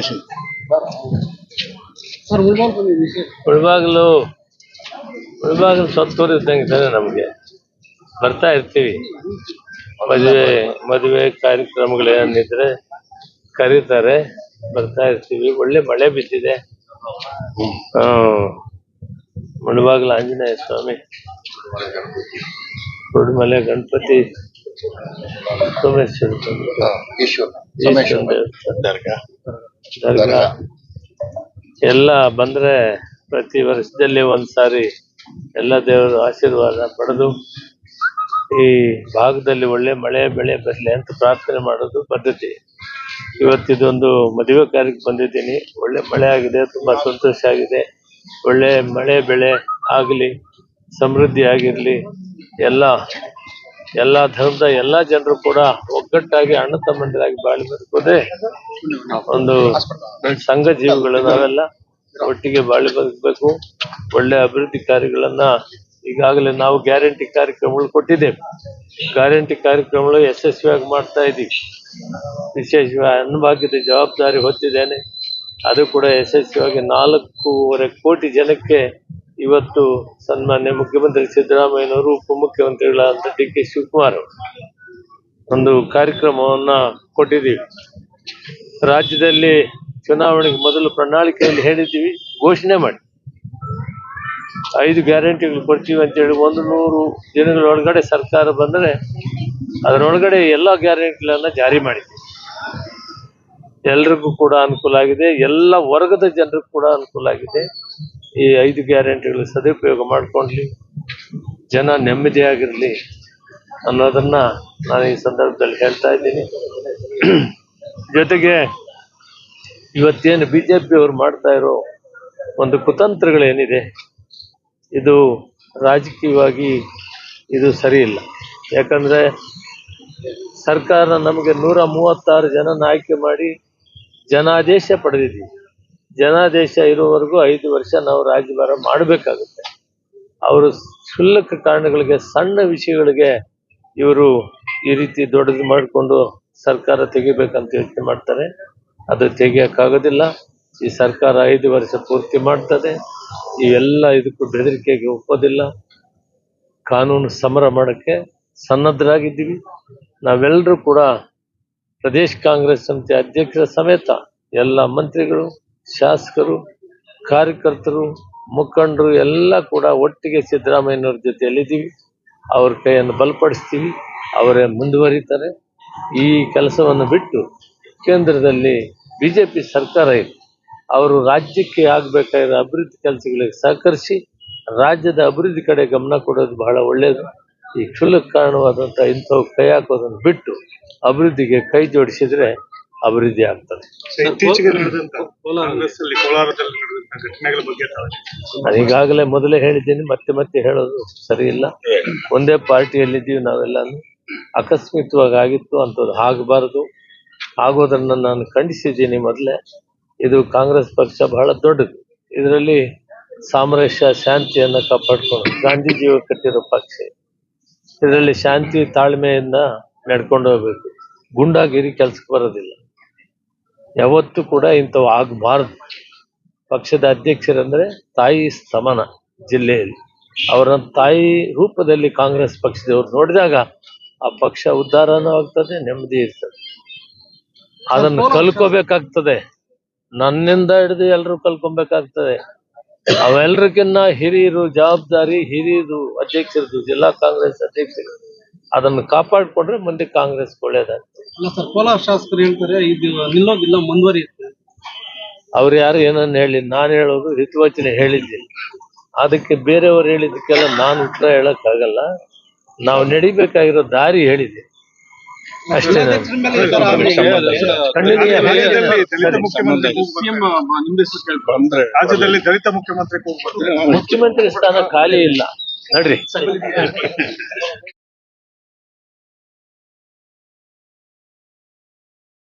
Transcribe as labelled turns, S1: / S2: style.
S1: Sir
S2: ಉಳ್ಬಾಗ್ಲು ಉಳ್ಬಾಗ್ಲು Sattur ಇದ್ದಂಗೆ ತಾನೆ ನಮಗೆ. ಬರ್ತಾ ಇರ್ತೀವಿ. ಮದುವೆ ಮದುವೆ ಕಾರ್ಯಕ್ರಮಗಳು ಏನಿದ್ರೆ ಕರೀತಾರೆ. ಬರ್ತಾ ಇರ್ತೀವಿ. ಒಳ್ಳೆ ಮಳೆ ಬಿದ್ದಿದೆ. ಮುಳಬಾಗಿಲು ಆಂಜನೇಯ ಸ್ವಾಮಿ. ಮಳೆ ಗಣಪತಿ. ಸೋಮೇಶ್ವರ ದರ್ಗಾ? ಎಲ್ಲ ಬಂದ್ರೆ ಪ್ರತಿ ವರ್ಷದಲ್ಲಿ ಒಂದ್ಸಾರಿ ಎಲ್ಲ ದೇವರ ಆಶೀರ್ವಾದ ಪಡೆದು ಈ ಭಾಗದಲ್ಲಿ ಒಳ್ಳೆ ಮಳೆ ಬೆಳೆ ಬರಲಿ ಅಂತ ಪ್ರಾರ್ಥನೆ ಮಾಡೋದು ಪದ್ಧತಿ. ಇವತ್ತಿದೊಂದು ಮದುವೆ ಕಾರ್ಯಕ್ಕೆ ಬಂದಿದ್ದೀನಿ. ಒಳ್ಳೆ ಮಳೆ ಆಗಿದೆ ತುಂಬಾ ಸಂತೋಷ ಆಗಿದೆ. ಒಳ್ಳೆ ಮಳೆ ಬೆಳೆ ಆಗಲಿ ಸಮೃದ್ಧಿ ಆಗಿರ್ಲಿ ಎಲ್ಲ ಎಲ್ಲ ಧರ್ಮದ ಎಲ್ಲ ಜನರು ಕೂಡ ಒಗ್ಗಟ್ಟಾಗಿ ಅಣ್ಣ ತಮ್ಮಂದಿರಾಗಿ ಬಾಳಿ ಬದುಕೋದೇ ಒಂದು ಸಂಘ ಜೀವಿಗಳು ನಾವೆಲ್ಲ ಒಟ್ಟಿಗೆ ಬಾಳಿ ಬದುಕಬೇಕು. ಒಳ್ಳೆ ಅಭಿವೃದ್ಧಿ ಕಾರ್ಯಗಳನ್ನ ಈಗಾಗಲೇ ನಾವು ಗ್ಯಾರಂಟಿ ಕಾರ್ಯಕ್ರಮಗಳು ಕೊಟ್ಟಿದ್ದೇವೆ. ಗ್ಯಾರಂಟಿ ಕಾರ್ಯಕ್ರಮಗಳು ಯಶಸ್ವಿಯಾಗಿ ಮಾಡ್ತಾ ಇದ್ದೀವಿ ವಿಶೇಷವಾಗಿ ಅನ್ನಭಾಗ್ಯದ ಜವಾಬ್ದಾರಿ ಹೊತ್ತಿದ್ದೇನೆ. ಅದು ಕೂಡ ಯಶಸ್ವಿಯಾಗಿ ನಾಲ್ಕೂವರೆ ಕೋಟಿ ಜನಕ್ಕೆ ಇವತ್ತು ಸನ್ಮಾನ್ಯ ಮುಖ್ಯಮಂತ್ರಿ ಸಿದ್ದರಾಮಯ್ಯನವರು ಉಪಮುಖ್ಯಮಂತ್ರಿಗಳಾದಂಥ ಡಿ ಕೆ ಶಿವಕುಮಾರ್ ಅವರು. ಒಂದು ಕಾರ್ಯಕ್ರಮವನ್ನ ಕೊಟ್ಟಿದ್ದೀವಿ. ರಾಜ್ಯದಲ್ಲಿ ಚುನಾವಣೆಗೆ ಮೊದಲು ಪ್ರಣಾಳಿಕೆಯಲ್ಲಿ ಹೇಳಿದ್ದೀವಿ, ಘೋಷಣೆ ಮಾಡಿ. ಐದು ಗ್ಯಾರಂಟಿಗಳು ಕೊಡ್ತೀವಿ ಅಂತೇಳಿ ಒಂದು ನೂರು ದಿನಗಳೊಳಗಡೆ ಸರ್ಕಾರ ಬಂದರೆ ಅದರೊಳಗಡೆ ಎಲ್ಲ ಗ್ಯಾರಂಟಿಗಳನ್ನ ಜಾರಿ ಮಾಡಿದ್ದೀವಿ. ಎಲ್ರಿಗೂ ಕೂಡ ಅನುಕೂಲ ಆಗಿದೆ, ಎಲ್ಲ ವರ್ಗದ ಜನರಿಗೂ ಕೂಡ ಅನುಕೂಲ ಆಗಿದೆ. ಈ ಐದು ಗ್ಯಾರಂಟಿಗಳು ಸದುಪಯೋಗ ಮಾಡ್ಕೊಂಡ್ಲಿ, ಜನ ನೆಮ್ಮದಿಯಾಗಿರ್ಲಿ. ಅನ್ನೋದನ್ನ ನಾನು ಈ ಸಂದರ್ಭದಲ್ಲಿ ಹೇಳ್ತಾ ಇದ್ದೀನಿ. ಜೊತೆಗೆ ಇವತ್ತೇನು ಬಿ ಜೆ ಪಿಯವರು ಮಾಡ್ತಾ ಇರೋ ಒಂದು ಕುತಂತ್ರಗಳೇನಿದೆ, ಇದು ರಾಜಕೀಯವಾಗಿ ಇದು ಸರಿ ಇಲ್ಲ. ಯಾಕಂದರೆ ಸರ್ಕಾರ ನಮಗೆ ನೂರ ಮೂವತ್ತಾರು ಜನನ ಆಯ್ಕೆ ಮಾಡಿ ಜನಾದೇಶ ಪಡೆದಿದ್ದೀವಿ. ಜನಾದೇಶ ಇರುವವರೆಗೂ ಐದು ವರ್ಷ ನಾವು ರಾಜ್ಯಭಾರ ಮಾಡಬೇಕಾಗುತ್ತೆ. ಅವರು ಕ್ಷುಲ್ಲಕ ಕಾರಣಗಳಿಗೆ, ಸಣ್ಣ ವಿಷಯಗಳಿಗೆ ಇವರು ಈ ರೀತಿ ದೊಡ್ಡದು ಮಾಡಿಕೊಂಡು ಸರ್ಕಾರ ತೆಗಿಬೇಕಂತ ಯೋಚನೆ ಮಾಡ್ತಾರೆ. ಅದು ತೆಗಿಯಕ್ಕಾಗೋದಿಲ್ಲ. ಈ ಸರ್ಕಾರ ಐದು ವರ್ಷ ಪೂರ್ತಿ ಮಾಡ್ತದೆ. ಈ ಎಲ್ಲ ಇದಕ್ಕೂ ಬೆದರಿಕೆಗೆ ಒಪ್ಪೋದಿಲ್ಲ. ಕಾನೂನು ಸಮರ ಮಾಡೋಕ್ಕೆ ಸನ್ನದ್ಧರಾಗಿದ್ದೀವಿ ನಾವೆಲ್ಲರೂ ಕೂಡ ಪ್ರದೇಶ ಕಾಂಗ್ರೆಸ್ ಸಮಿತಿ ಅಧ್ಯಕ್ಷರ ಸಮೇತ ಎಲ್ಲ ಮಂತ್ರಿಗಳು, ಶಾಸಕರು, ಕಾರ್ಯಕರ್ತರು, ಮುಖಂಡರು ಎಲ್ಲ ಕೂಡ ಒಟ್ಟಿಗೆ ಸಿದ್ದರಾಮಯ್ಯನವ್ರ ಜೊತೆಯಲ್ಲಿದ್ದೀವಿ. ಅವ್ರ ಕೈಯನ್ನು ಬಲಪಡಿಸ್ತೀವಿ ಅವರೇ ಮುಂದುವರಿತಾರೆ. ಈ ಕೆಲಸವನ್ನು ಬಿಟ್ಟು ಕೇಂದ್ರದಲ್ಲಿ ಬಿಜೆಪಿ ಸರ್ಕಾರ ಇದೆ. ಅವರು ರಾಜ್ಯಕ್ಕೆ ಆಗಬೇಕಾದ ಅಭಿವೃದ್ಧಿ ಕೆಲಸಗಳಿಗೆ ಸಹಕರಿಸಿ ರಾಜ್ಯದ ಅಭಿವೃದ್ಧಿ ಕಡೆ ಗಮನ ಕೊಡೋದು ಬಹಳ ಒಳ್ಳೆಯದು ಈ ಕ್ಷುಲ್ಲಕ ಕಾರಣವಾದಂಥ ಇಂಥವು ಕೈ ಹಾಕೋದನ್ನು ಬಿಟ್ಟು ಅಭಿವೃದ್ಧಿಗೆ ಕೈ ಜೋಡಿಸಿದರೆ ಅಭಿವೃದ್ಧಿ ಆಗ್ತದೆ. ನಾನು ಈಗಾಗಲೇ ಮೊದಲೇ ಹೇಳಿದ್ದೀನಿ, ಮತ್ತೆ ಮತ್ತೆ ಹೇಳೋದು ಸರಿ ಇಲ್ಲ ಒಂದೇ ಪಾರ್ಟಿಯಲ್ಲಿದ್ದೀವಿ ನಾವೆಲ್ಲಾನು. ಅಕಸ್ಮಿತವಾಗಿ ಆಗಿತ್ತು ಅಂಥದ್ದು ಆಗಬಾರದು. ಆಗೋದನ್ನ ನಾನು ಖಂಡಿಸಿದ್ದೀನಿ ಮೊದಲೇ. ಇದು ಕಾಂಗ್ರೆಸ್ ಪಕ್ಷ ಬಹಳ ದೊಡ್ಡದು. ಇದರಲ್ಲಿ ಸಾಮರಸ್ಯ ಶಾಂತಿಯನ್ನ ಕಾಪಾಡ್ಕೊಂಡು ಗಾಂಧೀಜಿಯವರು ಕಟ್ಟಿರೋ ಪಕ್ಷ. ಇದು. ಇದರಲ್ಲಿ ಶಾಂತಿ ತಾಳ್ಮೆಯಿಂದ ನಡ್ಕೊಂಡು ಹೋಗ್ಬೇಕು. ಗುಂಡಾಗಿರಿ ಕೆಲ್ಸಕ್ಕೆ ಬರೋದಿಲ್ಲ. ಯಾವತ್ತೂ ಕೂಡ ಇಂಥವು ಆಗಬಾರದು. ಪಕ್ಷದ ಅಧ್ಯಕ್ಷರಂದ್ರೆ ತಾಯಿ ಸಮಾನ ಜಿಲ್ಲೆಯಲ್ಲಿ. ಅವರ ತಾಯಿ ರೂಪದಲ್ಲಿ ಕಾಂಗ್ರೆಸ್ ಪಕ್ಷದವರು ನೋಡಿದಾಗ ಆ ಪಕ್ಷ ಉದ್ಧಾರನೂ ಆಗ್ತದೆ ನೆಮ್ಮದಿ ಇರ್ತದೆ. ಅದನ್ನು ಕಲ್ಕೋಬೇಕಾಗ್ತದೆ ನನ್ನಿಂದ ಹಿಡಿದು ಎಲ್ಲರೂ ಕಲ್ಕೊಬೇಕಾಗ್ತದೆ ಅವೆಲ್ಲರಿಗಿನ್ನ ಹಿರಿಯರು ಜವಾಬ್ದಾರಿ ಹಿರಿಯರು ಅಧ್ಯಕ್ಷರದು ಜಿಲ್ಲಾ ಕಾಂಗ್ರೆಸ್ ಅಧ್ಯಕ್ಷರು. ಅದನ್ನು ಕಾಪಾಡಿಕೊಂಡ್ರೆ ಮುಂದೆ ಕಾಂಗ್ರೆಸ್ ಒಳ್ಳೇದಾಗ್ತದೆ.
S1: ಅಲ್ಲ ಸರ್ ಕೋಲಾರ ಶಾಸಕರು ಹೇಳ್ತಾರೆ ಇದು ನಿಲ್ಲೋದಿಲ್ಲ ಮುಂದುವರಿಯುತ್ತೆ.
S2: ಅವ್ರು ಯಾರು ಏನನ್ನ ಹೇಳಿ ನಾನು ಹೇಳೋದು ಹಿತವಚನೆ ಹೇಳಿದ್ದೀನಿ ಅದಕ್ಕೆ ಬೇರೆಯವರು ಹೇಳಿದ್ದಕ್ಕೆಲ್ಲ ನಾನು ಉತ್ತರ ಹೇಳಕ್ಕಾಗಲ್ಲ. ನಾವು ನಡಿಬೇಕಾಗಿರೋ ದಾರಿ ಹೇಳಿದೆ ಅಷ್ಟೇ
S3: ರಾಜ್ಯದಲ್ಲಿ ದಲಿತ ಮುಖ್ಯಮಂತ್ರಿ
S2: ಮುಖ್ಯಮಂತ್ರಿ ಸ್ಥಾನ ಖಾಲಿ ಇಲ್ಲ. ನಡ್ರಿ.